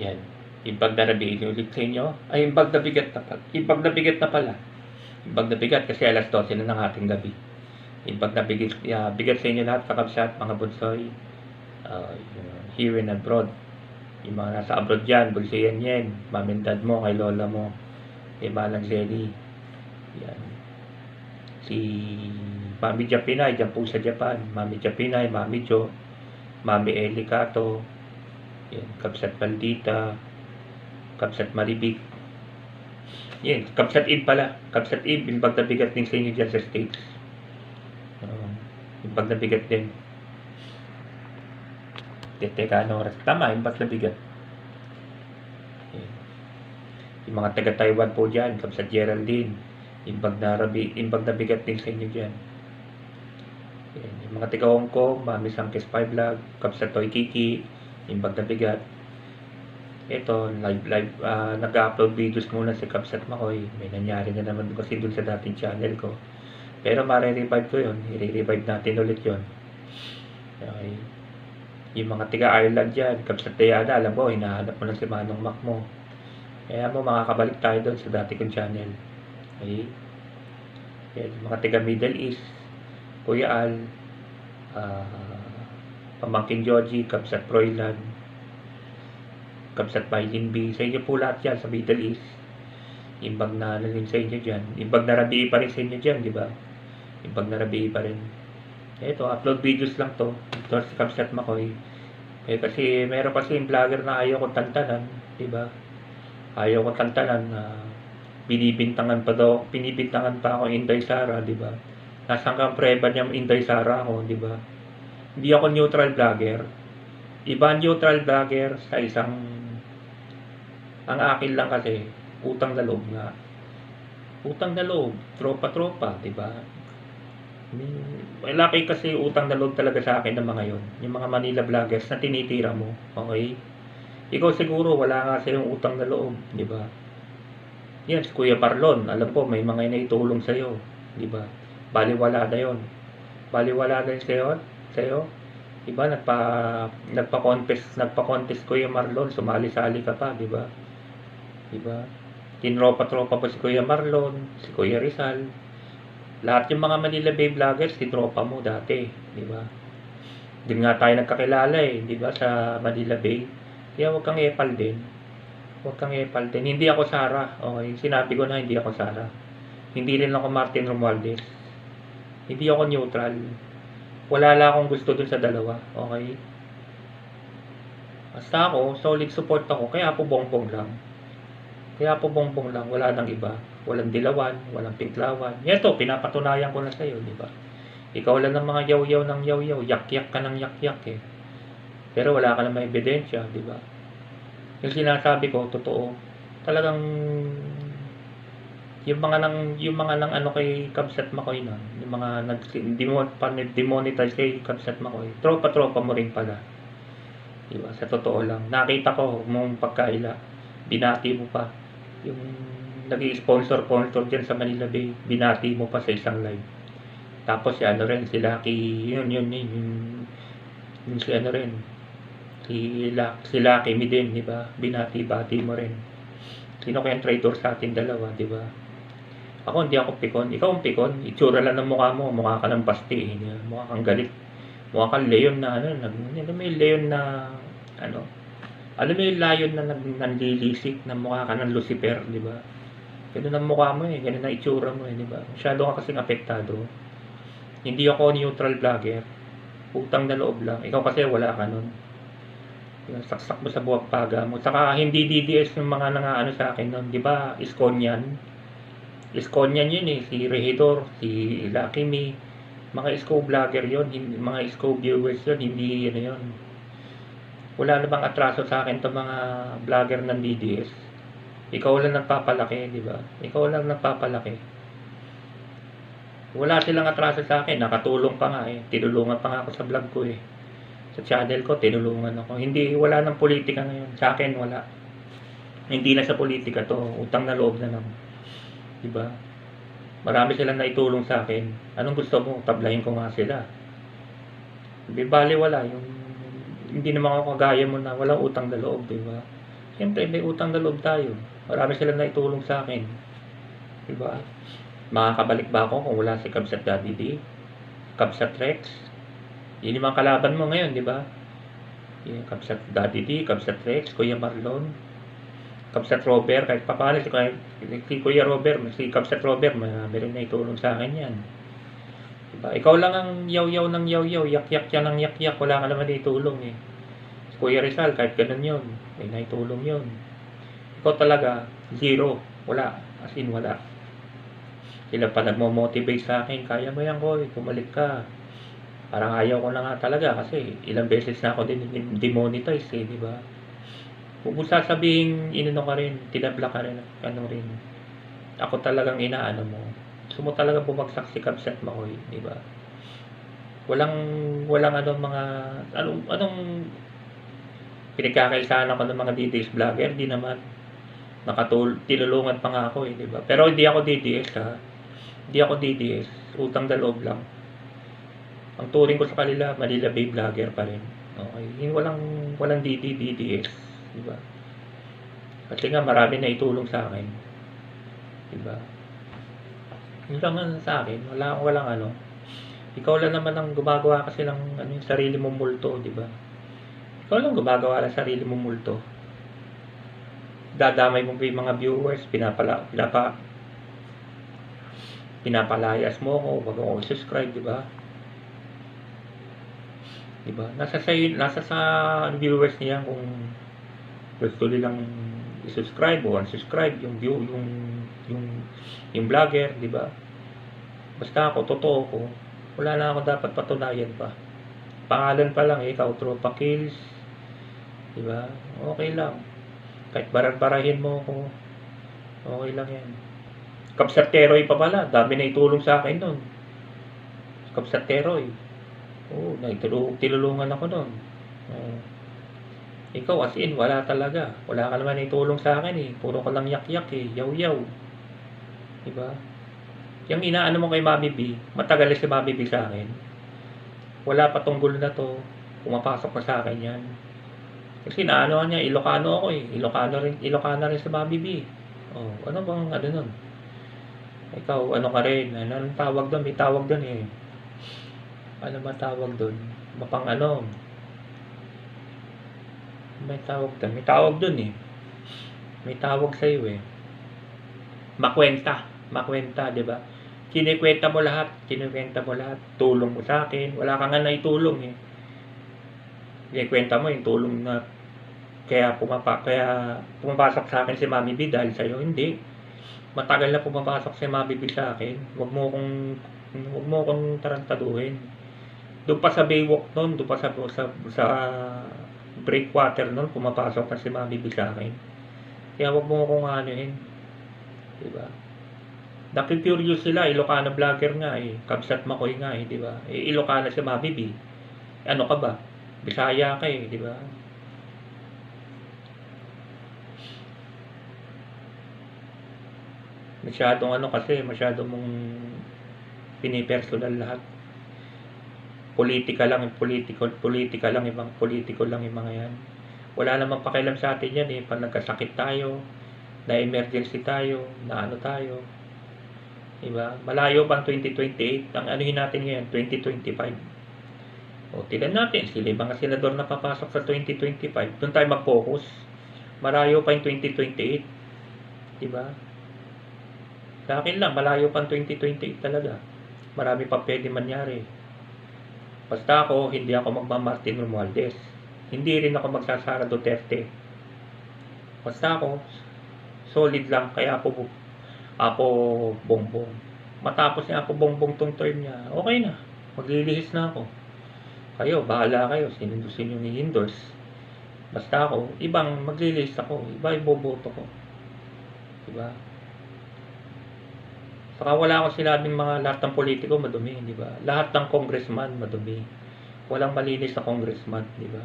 Yan. Yung bag na rabi, inulit sa inyo. Ay, yung bag na bigat na pala. Yung bag na bigat na pala. Yung bag na bigat kasi alas 12 na ng ating gabi. Yung bag na bigat, yeah, bigat sa inyo lahat, kakabsat, mga bunsoy. Uh, here and abroad. Yung mga nasa abroad dyan, bulsiyan yan. Mami and dad mo, kay lola mo. Kay Manang Zelly. Yan. Si Mami Japinay, dyan po sa Japan. Mami Japinay, Mami Jo. Mami Eli Kato. Yan, Kapsat Maldita. Kapsat Maribig. Yan, Kapsat Ib pala. Kapsat Ib, yung bag na bigat din sa inyo dyan sa States. Uh, yung bag na bigat din. Teka, ano oras? Tama, yung bag na bigat. Yan. Yung mga taga Taiwan po dyan, Kapsat Geraldine. Yung bag na, rabi, yung bag na bigat din sa inyo dyan. Yan. Yung mga taga Hong Kong, Mami Sankes 5 Vlog, Kapsat Toy Kiki, yung bag na bigat. Ito, live, live, ah, nag-upload videos muna si Kapsat Makoy. May nangyari na naman kasi dun sa dating channel ko. Pero mare-revive ko yun. I-revive natin ulit yun. Okay. Yung mga tiga Ireland dyan, Kapsat Diana, alam mo, hinahanap mo lang si Manong Mac mo. Kaya mo, makakabalik tayo doon sa dati kong channel. Okay. Yan, mga tiga Middle East, Kuya Al, ah, Pamangkin Joji, Kapsat Proylan, Kapsat Maylin B. Sa inyo po lahat yan sa Middle East. Imbag na ano sa inyo dyan. Imbag na rabi pa rin sa inyo dyan, di ba? Imbag na rabi pa rin. Ito, upload videos lang to. Ito si Kapsat Makoy. Eh, kasi meron kasi yung vlogger na ayaw kong tantanan, di ba? Ayaw kong tantanan na binibintangan pa daw, binibintangan pa ako Inday Sara, di ba? Nasaan kang preba niya Inday Sara ako, di ba? Hindi ako neutral vlogger. Iba neutral vlogger sa isang ang akin lang kasi utang na loob nga. Utang na loob, tropa-tropa, di ba? Hmm, Malaki kasi utang na loob talaga sa akin ng mga yon. Yung mga Manila vloggers na tinitira mo, okay? Ikaw siguro wala nga sa yung utang na loob, di ba? Si Kuya Parlon, alam ko may mga inaitulong sa'yo, di ba? Baliwala na yon. Baliwala na yun sa'yo, sa'yo. Di ba, nagpa, nagpa-contest, nagpa-contest Kuya Marlon, sumali-sali ka pa, di ba? Di ba? Tinropa-tropa pa si Kuya Marlon, si Kuya Rizal. Lahat yung mga Manila Bay vloggers, tinropa mo dati, di ba? Doon nga tayo nagkakilala eh, di ba, sa Manila Bay. Kaya huwag kang epal din. Huwag kang epal din. Hindi ako Sara, okay? Sinabi ko na hindi ako Sara. Hindi rin ako Martin Romualdez. Hindi ako neutral. Wala lang akong gusto dun sa dalawa, okay? Basta ako, solid support ako, kaya po bongbong lang. Kaya po bongbong lang, wala nang iba. Walang dilawan, walang pinklawan. Yan to, pinapatunayan ko na sa'yo, di ba? Ikaw lang ng mga yaw-yaw ng yaw-yaw, yak-yak ka ng yak-yak eh. Pero wala ka namang ebidensya, di ba? Yung sinasabi ko, totoo. Talagang yung mga nang yung mga nang ano kay Kabsat Makoy nun, yung mga nag demon demonetize kay Kabsat Makoy. Tropa-tropa mo rin pala. Di ba? Sa totoo lang. Nakita ko mong pagkaila. Binati mo pa. Yung nag-sponsor sponsor dyan sa Manila Bay. Binati mo pa sa isang live. Tapos si ano rin, si Lucky, yun, yun, yun, yung, yung si ano rin, si, La, si Lucky mi din, di ba? Binati-bati mo rin. Sino kayang traitor sa ating dalawa, di ba? Ako hindi ako pikon. Ikaw ang pikon. Itsura lang ng mukha mo. Mukha ka ng pasti. Mukha kang galit. Mukha kang leon na ano. Nag, ano may leon na ano. Alam mo yung lion na nag, nanlilisik na mukha ka ng Lucifer, di ba? Ganun ang mukha mo eh. Ganun ang itsura mo eh, di ba? Masyado ka kasing apektado. Hindi ako neutral vlogger. Utang na loob lang. Ikaw kasi wala ka nun. Saksak mo sa buwag paga mo. Saka hindi DDS yung mga nangaano sa akin nun. Di ba? Iskon yan. Iskon yan yun eh. Si Regidor, si Me. Mga Isko vlogger yun. Hindi, mga Isko viewers yun. Hindi ano yun. Wala na bang atraso sa akin to mga vlogger ng DDS. Ikaw lang nagpapalaki, di ba? Ikaw lang nagpapalaki. Wala silang atraso sa akin. Nakatulong pa nga eh. Tinulungan pa nga ako sa vlog ko eh. Sa channel ko, tinulungan ako. Hindi, wala ng politika ngayon. Sa akin, wala. Hindi na sa politika to. Utang na loob na lang. Diba? Marami silang naitulong sa akin. Anong gusto mo? Tablahin ko nga sila. Di bali wala. Yung, hindi naman ako kagaya mo na walang utang na loob, di ba? Siyempre, may utang na loob tayo. Marami silang naitulong sa akin. Di ba? Makakabalik ba ako kung wala si Kabsat Daddy D? Kabsat Rex? Yun yung mga kalaban mo ngayon, di ba? Yung Kabsat Daddy D, Kabsat Rex, Kuya Marlon, Kabsat Robert, kahit pa paano si, Kuya Robert, si Kabsat Robert, may rin na itulong sa akin yan. Diba? Ikaw lang ang yaw-yaw ng yaw-yaw, yak-yak yan ng yak-yak, wala ka naman itulong eh. Si Kuya Rizal, kahit ganun yun, may naitulong yun. Ikaw talaga, zero, wala, as in wala. Sila pa nagmo-motivate sa akin, kaya mo yan ko, pumalik ka. Parang ayaw ko na nga talaga kasi ilang beses na ako din demonetize eh, di ba? Kung sasabihin, inano ka rin, tinabla ka rin, ano rin. Ako talagang inaano mo. Gusto mo talaga bumagsak si Kabsat Makoy, di ba? Walang, walang anong mga, anong, anong pinagkakaisahan ako ng mga DDS vlogger, di naman. Nakatul, tinulungan pa nga ako eh, di ba? Pero hindi ako DDS ha. Hindi ako DDS. Utang na loob lang. Ang turing ko sa kanila, Manila Bay vlogger pa rin. Okay. Walang, walang DD, DDS. Di ba? Kasi nga marami na itulong sa akin. Di ba? Yun lang ang sa akin. Wala walang ano. Ikaw lang naman ang gumagawa kasi ng ano, yung sarili mong multo, di ba? Ikaw lang gumagawa ng sarili mong multo. Dadamay mo yung mga viewers, pinapala, pinapa, pinapalayas mo ako, wag ako subscribe, di ba? Di ba? Nasa sa nasa sa viewers niya kung gusto nilang i-subscribe o unsubscribe yung view yung yung yung vlogger, di ba? Basta ako totoo ko, wala na ako dapat patunayan pa. Pangalan pa lang, eh, ikaw tropa kills. Di ba? Okay lang. Kahit barar-barahin mo ako, okay lang yan. Kapsateroy pa pala, dami na itulong sa akin nun. Kapsateroy. Oo, naitulong, tinulungan ako nun. Oo. Ikaw as in, wala talaga. Wala ka naman itulong sa akin eh. Puro ka lang yak-yak eh. Yaw-yaw. Diba? Yung inaano mo kay Mami B, matagal si Mami B sa akin. Wala pa tong gulo na to. Pumapasok na sa akin yan. Kasi naano niya, Ilocano ako eh. Ilocano rin, Ilocano rin si Mami B. Oh, ano bang ano nun? Ikaw, ano ka rin? Ano ang tawag doon? May tawag doon eh. Ano ba tawag doon? Mapang ano? May tawag doon. May tawag doon eh. May tawag sa iyo eh. Makwenta. Makwenta, di ba? Kinikwenta mo lahat. Kinikwenta mo lahat. Tulong mo sa akin. Wala ka nga na itulong eh. Kinikwenta mo yung tulong na kaya pumapa kaya pumapasok sa akin si Mami B dahil sa iyo hindi matagal na pumapasok si Mami B sa akin wag mo kong wag mo kong tarantaduhin doon pa sa Baywalk noon doon pa sa sa, sa breakwater noon pumapasok na si Mami B sa akin kaya wag mo kong anuhin di ba Nakikurious sila, Ilocano vlogger nga eh. Kabsat Makoy nga eh, di ba? Eh, Ilocano si Mami. Ano ka ba? Bisaya ka eh, di ba? Masyadong ano kasi, masyadong mong pinipersonal lahat. Politika lang, political, politika lang, ibang politiko lang yung mga yan. Wala namang pakialam sa atin yan eh. Pag nagkasakit tayo, na emergency tayo, na ano tayo. Diba? Malayo pa ang 2028. Ang anuhin natin ngayon, 2025. O, tignan natin. Sila yung mga senador na papasok sa 2025. Doon tayo mag-focus. Malayo pa yung 2028. Diba? Sa akin lang, malayo pa ang 2028 talaga. Marami pa pwede mangyari. Basta ako, hindi ako magmamartin Romualdez. Hindi rin ako magsasara Duterte. Basta ako, solid lang. Kaya ako, ako bongbong. Matapos niya ako bongbong tong term niya, okay na. Maglilihis na ako. Kayo, bahala kayo. Sino gusto nyo ni-endorse. Basta ako, ibang maglilihis ako. Iba iboboto ko. Diba? Saka wala akong sinabing mga lahat ng politiko madumi, di ba? Lahat ng congressman madumi. Walang malinis na congressman, di ba?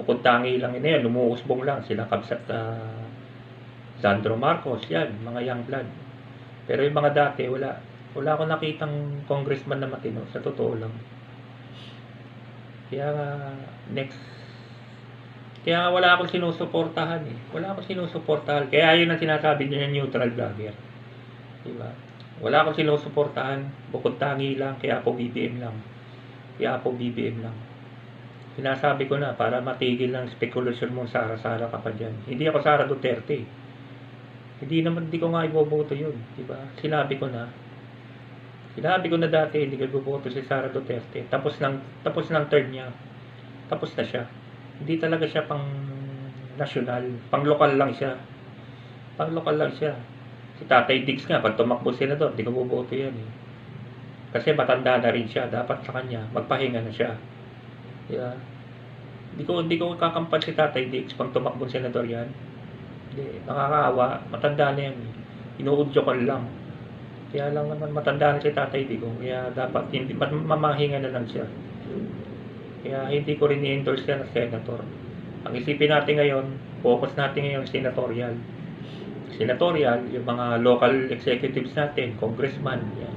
Bukod tangi lang yun, yan, lumuusbong lang sila kabsat uh, Sandro Marcos, yan, mga young blood. Pero yung mga dati, wala. Wala akong nakitang congressman na matino, sa totoo lang. Kaya next Kaya wala akong sinusuportahan eh. Wala akong sinusuportahan. Kaya yun ang sinasabi niya ng neutral vlogger. Diba? Wala akong sinusuportahan. Bukod tangi lang. Kaya po BBM lang. Kaya po BBM lang. Sinasabi ko na para matigil ng spekulasyon mo Sara-Sara ka pa dyan. Hindi ako Sara Duterte. Hindi naman, hindi ko nga iboboto yun. Diba? Sinabi ko na. Sinabi ko na dati, hindi ko iboboto si Sara Duterte. Tapos lang, tapos lang term niya. Tapos na siya. Hindi talaga siya pang national. Pang lokal lang siya. Pang lokal lang siya. Si Tatay Diggs nga, pag tumakbo senador, hindi ko boboto yan eh. Kasi matanda na rin siya. Dapat sa kanya, magpahinga na siya. Yeah. Hindi ko, hindi ko kakampan si Tatay Diggs pag tumakbo senador yan. Hindi, nakakaawa. Matanda na yan. eh. Inuudyo ko lang. Kaya lang naman matanda na si Tatay Digong. Kaya dapat hindi, ma- mamahinga na lang siya. Kaya hindi ko rin i-endorse yan na senator. Ang isipin natin ngayon, focus natin ngayon senatorial. Senatorial, yung mga local executives natin, congressman, yan.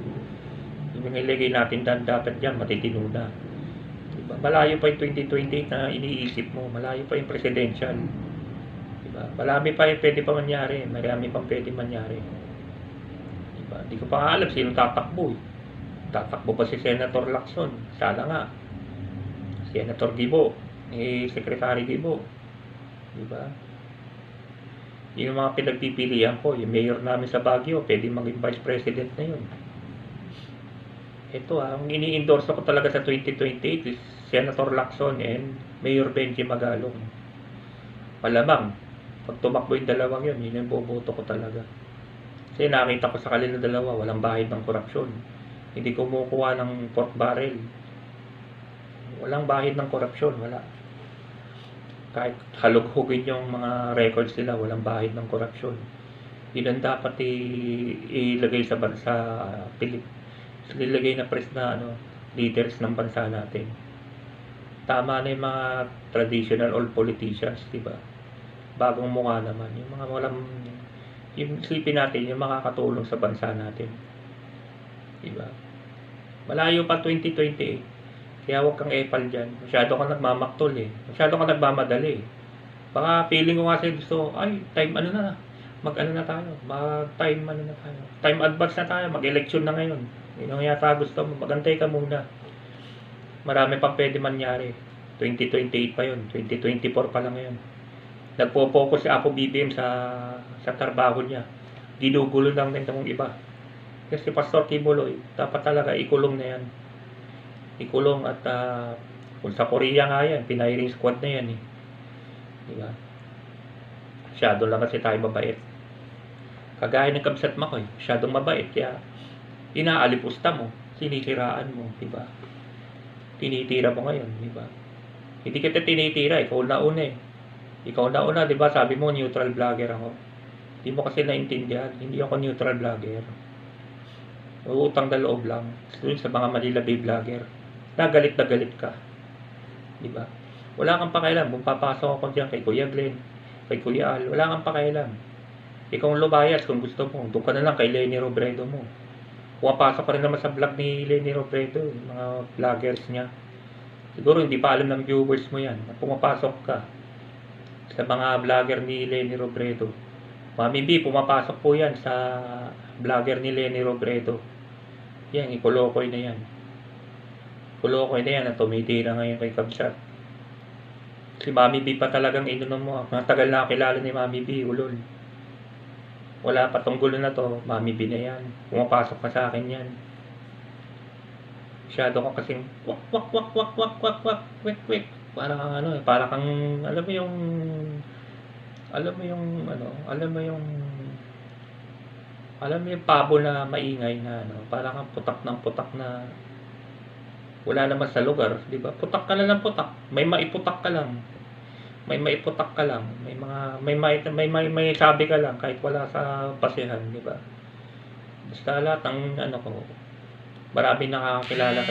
Yung mga ilagay natin dan dapat yan, matitino na. Diba? Malayo pa yung 2028 na iniisip mo, malayo pa yung presidential. Diba? Marami pa yung pwede pa mangyari, marami pang pwede mangyari. Diba? Hindi ko pa nga alam sino tatakbo eh. Tatakbo pa si Senator Lacson, sana nga. Senator Gibo, eh, Secretary Gibo. Di ba? Yun yung mga pinagpipilian ko. Yung mayor namin sa Baguio, pwede maging vice president na yun. Ito ah, ang ini-endorse ko talaga sa 2028 is Senator Lacson and Mayor Benji Magalong. Malamang, pag tumakbo yung dalawang yun, yun yung boboto ko talaga. Kasi nakita ko sa kanila dalawa, walang bahid ng korupsyon. Hindi kumukuha ng pork barrel. Walang bahid ng korupsyon, wala. Kahit halughugin yung mga records nila, walang bahid ng korupsyon. Yun ang dapat ilagay sa bansa Pilip. Ilagay na pres na ano, leaders ng bansa natin. Tama na yung mga traditional old politicians, di ba? Bagong mukha naman. Yung mga walang, yung isipin natin, yung makakatulong sa bansa natin. Di ba? Malayo pa 2028. Kaya huwag kang epal dyan. Masyado kang nagmamaktol eh. Masyado kang nagmamadali eh. Baka feeling ko kasi gusto, ay, time ano na, mag ano na tayo, mag time ano na tayo. Time advance na tayo, mag election na ngayon. Yun ang yata gusto mo, magantay ka muna. Marami pang pwede mangyari. 2028 pa yun, 2024 pa lang ngayon. Nagpo-focus si Apo BBM sa sa trabaho niya. Ginugulo lang din ng iba. Kasi Pastor Kibuloy, dapat talaga ikulong na yan. Ikulong at ah, kung sa Korea nga yan, pinahiring squad na yan eh. Di ba? Masyado lang kasi tayo mabait. Kagaya ng Kamsat Makoy, masyadong mabait. Kaya inaalipusta mo, sinisiraan mo, di ba? Tinitira mo ngayon, di ba? Hindi kita tinitira, ikaw na una eh. Ikaw na una, di ba? Sabi mo, neutral vlogger ako. Hindi mo kasi naintindihan, hindi ako neutral vlogger. Uutang na loob lang. Doon sa mga malilabi vlogger. Nagalit na galit ka. Di ba? Wala kang pakialam. Kung papasok ako dyan kay Kuya Glenn, kay Kuya Al, wala kang pakialam. Ikaw ang lubayas kung gusto mo. Doon ka na lang kay Lenny Robredo mo. Pumapasok ka rin naman sa vlog ni Lenny Robredo, mga vloggers niya. Siguro hindi pa alam ng viewers mo yan. Pumapasok ka sa mga vlogger ni Lenny Robredo. Mami B, pumapasok po yan sa vlogger ni Lenny Robredo. Yan, ikulokoy na yan. Kulokoy na yan tumitira ngayon kay Kabsat. Si Mami B pa talagang inunom mo. Matagal na kilala ni Mami B, ulol. Wala pa tong gulo na to, Mami B na yan. Pumapasok pa sa akin yan. Masyado ko kasing wak wak wak wak wak wak wak wak wak. Para kang ano, eh, para kang alam mo yung alam mo yung ano, alam mo yung alam mo yung pabo na maingay na ano, para kang putak ng putak na wala naman sa lugar, di ba? Putak ka na lang putak. May maiputak ka lang. May maiputak ka lang. May mga may may may, may, may sabi ka lang kahit wala sa basehan, di ba? Basta lahat ng ano ko, marami nakakakilala